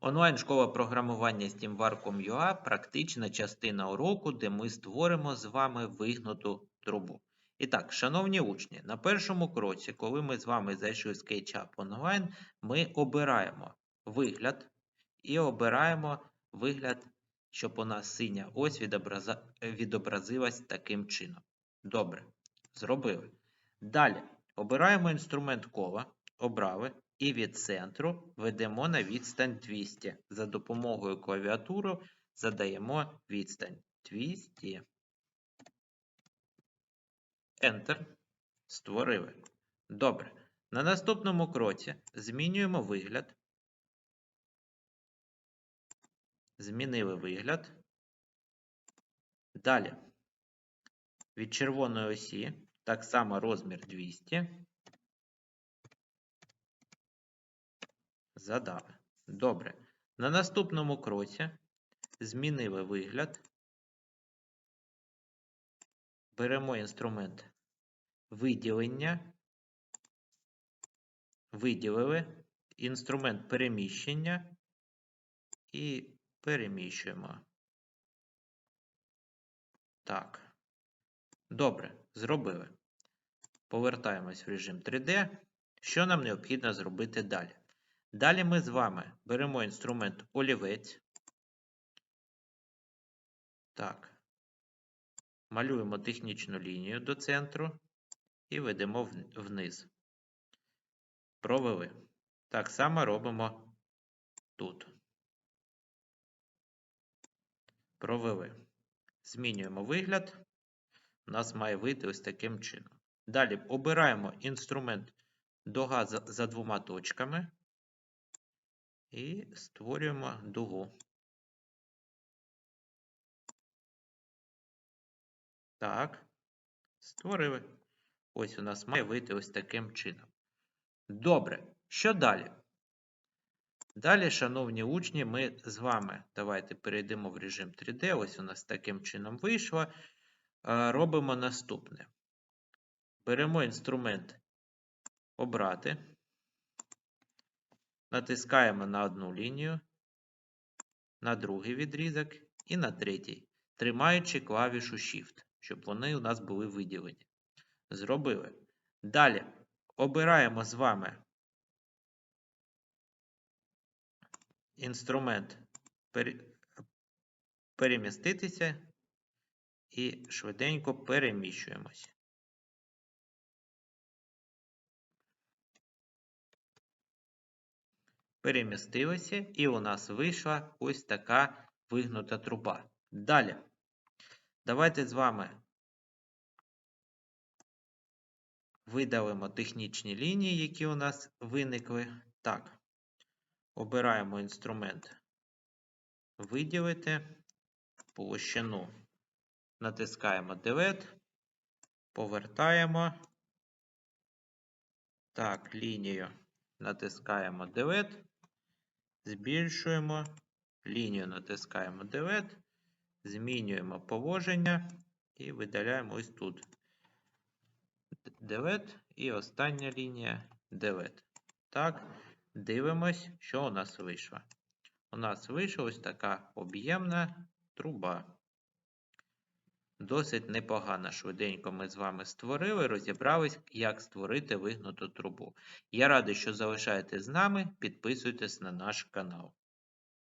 Онлайн-школа програмування SteamVar.com.ua – практична частина уроку, де ми створимо з вами вигнуту трубу. І так, шановні учні, на першому кроці, коли ми з вами зайшли в SketchUp онлайн, ми обираємо вигляд і обираємо вигляд, щоб у нас синя ось відобразилась таким чином. Добре, зробили. Далі обираємо інструмент кола, обрали і від центру ведемо на відстань 200. За допомогою клавіатури задаємо відстань 200. Enter. Створили. Добре. На наступному кроці змінюємо вигляд. Змінили вигляд. Далі. Від червоної осі так само розмір 200. Задали. Добре. На наступному кроці змінили вигляд. Беремо інструмент виділення. Виділили інструмент переміщення і переміщуємо. Так. Добре, зробили. Повертаємось в режим 3D. Що нам необхідно зробити далі? Далі ми з вами беремо інструмент олівець. Так. Малюємо технічну лінію до центру і ведемо вниз. Провели. Так само робимо тут. Провели. Змінюємо вигляд. У нас має вийти ось таким чином. Далі обираємо інструмент дуга за, за двома точками і створюємо дугу. Так, створили. Ось у нас має вийти ось таким чином. Добре, що далі? Далі, шановні учні, ми з вами давайте перейдемо в режим 3D. Ось у нас таким чином вийшло. Е, Робимо наступне. Беремо інструмент обрати. Натискаємо на одну лінію, на другий відрізок і на третій, тримаючи клавішу Shift, щоб вони у нас були виділені. Зробили. Далі обираємо з вами інструмент переміститися і швиденько переміщуємося. Перемістилися, і у нас вийшла ось така вигнута труба. Далі. Давайте з вами видалимо технічні лінії, які у нас виникли. Так. Обираємо інструмент виділити площину. Натискаємо Delete, повертаємо. Так, лінію натискаємо Delete, збільшуємо, лінію натискаємо Delete, змінюємо положення і видаляємо ось тут. Delete і остання лінія Delete. Так, дивимось, що у нас вийшло. У нас вийшла ось така об'ємна труба. Досить непогано швиденько ми з вами створили, розібрались, як створити вигнуту трубу. Я радий, що залишаєтесь з нами, підписуйтесь на наш канал.